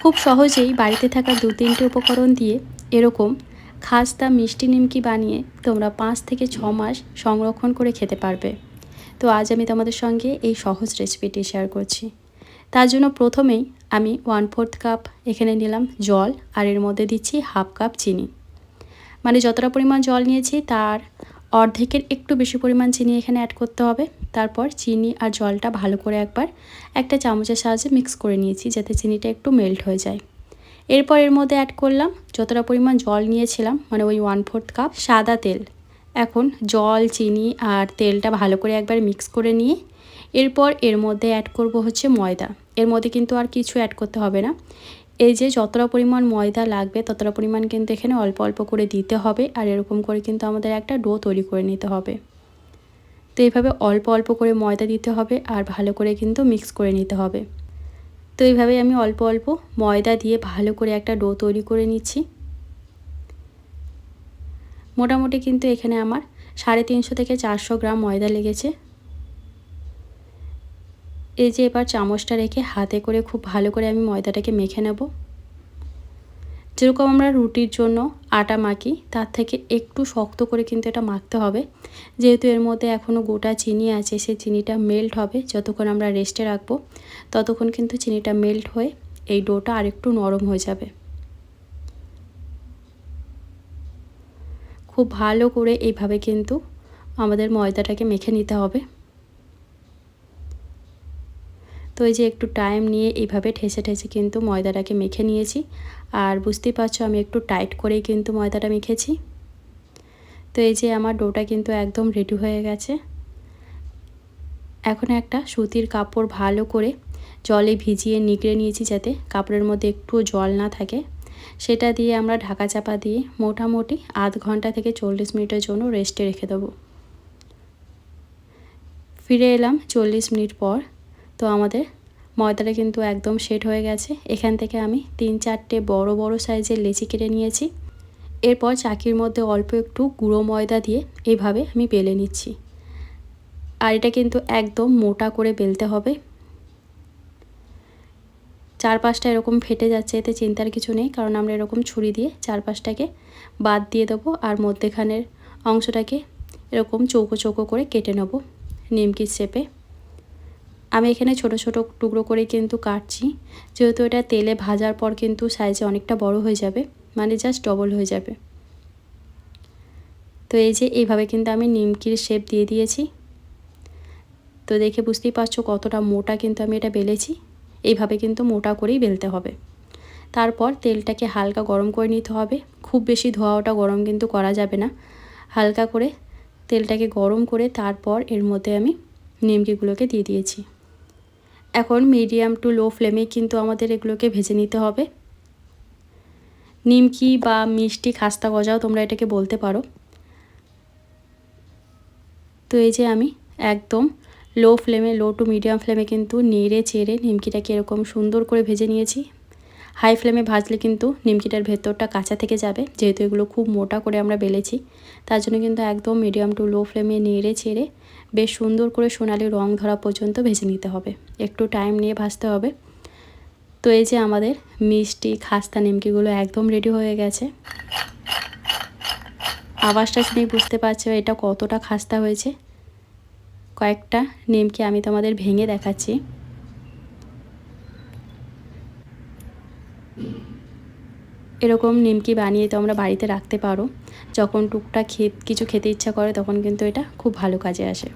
খুব সহজেই বাড়িতে থাকা দু তিনটে উপকরণ দিয়ে এরকম খাস্তা মিষ্টি নিমকি বানিয়ে তোমরা পাঁচ থেকে ছ মাস সংরক্ষণ করে খেতে পারবে। তো আজ আমি তোমাদের সঙ্গে এই সহজ রেসিপিটি শেয়ার করছি। তার জন্য প্রথমেই আমি ওয়ান ফোর্থ কাপ এখানে নিলাম জল আর এর মধ্যে দিচ্ছি হাফ কাপ চিনি। মানে যতটা পরিমাণ জল নিয়েছি তার অর্ধেকের একটু বেশি পরিমাণ চিনি এখানে অ্যাড করতে হবে। তারপর চিনি আর জলটা ভালো করে একবার একটা চামচের সাহায্যে মিক্স করে নিয়েছি যাতে চিনিটা একটু মেল্ট হয়ে যায়। এরপর এর মধ্যে অ্যাড করলাম যতটা পরিমাণ জল নিয়েছিলাম মানে ওই ওয়ান ফোর্থ কাপ সাদা তেল। এখন জল, চিনি আর তেলটা ভালো করে একবার মিক্স করে নিয়ে এরপর এর মধ্যে অ্যাড করব হচ্ছে ময়দা। এর মধ্যে কিন্তু আর কিছু অ্যাড করতে হবে না। এই যে যতটা পরিমাণ ময়দা লাগবে, ততটা পরিমাণ কিন্তু এখানে অল্প অল্প করে দিতে হবে আর এরকম করে কিন্তু আমাদের একটা ডো তৈরি করে নিতে হবে। তো এইভাবে অল্প অল্প করে ময়দা দিতে হবে আর ভালো করে কিন্তু মিক্স করে নিতে হবে। তো এইভাবে আমি অল্প অল্প ময়দা দিয়ে ভালো করে একটা ডো তৈরি করে নিচ্ছি। মোটামুটি কিন্তু এখানে আমার সাড়ে তিনশো থেকে চারশো গ্রাম ময়দা লেগেছে। এই যে এবার চামচটা রেখে হাতে করে খুব ভালো করে আমি ময়দাটাকে মেখে নেব। যেরকম আমরা রুটির জন্য আটা মাখি, তার থেকে একটু শক্ত করে কিন্তু এটা মাখতে হবে। যেহেতু এর মধ্যে এখনও গোটা চিনি আছে সেই চিনিটা মেল্ট হবে যতক্ষণ আমরা রেস্টে রাখব, ততক্ষণ কিন্তু চিনিটা মেল্ট হয়ে এই ডোটা আরেকটু নরম হয়ে যাবে। খুব ভালো করে এইভাবে কিন্তু আমাদের ময়দাটাকে মেখে নিতে হবে। তো এই যে একটু টাইম নিয়ে এইভাবে ঠেসে ঠেসে কিন্তু ময়দাটাকে মেখে নিয়েছি। আর বুঝতেই পারছ আমি একটু টাইট করেই কিন্তু ময়দাটা মেখেছি। তো এই যে আমার ডোটা কিন্তু একদম রেডি হয়ে গেছে। এখন একটা সুতির কাপড় ভালো করে জলে ভিজিয়ে নিগড়ে নিয়েছি যাতে কাপড়ের মধ্যে একটুও জল না থাকে। সেটা দিয়ে আমরা ঢাকা চাপা দিয়ে মোটামুটি আধ ঘণ্টা থেকে চল্লিশ মিনিটের জন্য রেস্টে রেখে দেবো। ফিরে এলাম চল্লিশ মিনিট পর। তো আমাদের ময়দাটা কিন্তু একদম সেট হয়ে গেছে। এখান থেকে আমি তিন চারটে বড় বড় সাইজের লেচি কেটে নিয়েছি। এরপর চাকির মধ্যে অল্প একটু গুঁড়ো ময়দা দিয়ে এইভাবে আমি বেলে নিচ্ছি। আর এটা কিন্তু একদম মোটা করে বেলতে হবে। চারপাশটা এরকম ফেটে যাচ্ছে, এতে চিন্তার কিছু নেই, কারণ আমরা এরকম ছুরি দিয়ে চারপাশটাকে বাদ দিয়ে দেবো আর মধ্যেখানের অংশটাকে এরকম চৌকো চৌকো করে কেটে নেব নিমকির শেপে। আমি এখানে ছোট ছোট টুকরো করে কিন্তু কাটছি। যেহেতু এটা তেলে ভাজার পর কিন্তু সাইজে অনেকটা বড় হয়ে যাবে মানে জাস্ট ডবল হয়ে যাবে। তো এই যে এইভাবে কিন্তু আমি নিমকির শেপ দিয়ে দিয়েছি। তো দেখে বুঝতেই পারছ কতটা মোটা কিন্তু আমি এটা বেলেছি। এইভাবে কিন্তু মোটা করেই বেলতে হবে। তারপর তেলটাকে হালকা গরম করে নিতে হবে। খুব বেশি ধোয়া ওটা গরম কিন্তু করা যাবে না। হালকা করে তেলটাকে গরম করে তারপর এর মধ্যে আমি নিমকিগুলোকে দিয়ে দিয়েছি। এখন মিডিয়াম টু লো ফ্লেমে কিন্তু আমাদের এগুলোকে ভেজে নিতে হবে। নিমকি বা মিষ্টি খাস্তা গজাও তোমরা এটাকে বলতে পারো। তো এই যে আমি একদম লো ফ্লেমে লো টু মিডিয়াম ফ্লেমে কিন্তু নেড়ে চেড়ে নিমকিটাকে এরকম সুন্দর করে ভেজে নিয়েছি। হাই ফ্লেমে ভাজলে কিন্তু নিমকিটার ভেতরটা কাঁচা থেকে যাবে, যেহেতু এগুলো খুব মোটা করে আমরা বেলেছি। তার জন্য কিন্তু একদম মিডিয়াম টু লো ফ্লেমে নেড়ে ছেড়ে বেশ সুন্দর করে সোনালি রং ধরা পর্যন্ত ভেজে নিতে হবে। একটু টাইম নিয়ে ভাজতে হবে। তো এই যে আমাদের মিষ্টি খাস্তা নিমকিগুলো একদম রেডি হয়ে গেছে। আওয়াজটা শুনেই বুঝতে পারছ এটা কতটা খাস্তা হয়েছে। কয়েকটা নিমকি আমি তোমাদের ভেঙে দেখাচ্ছি। এরকম নিমকি বানিয়ে তোমরা বাড়িতে রাখতে পারো। যখন টুকটা খেত, কিছু খেতে ইচ্ছা করে, তখন কিন্তু এটা খুব ভালো কাজে আসে।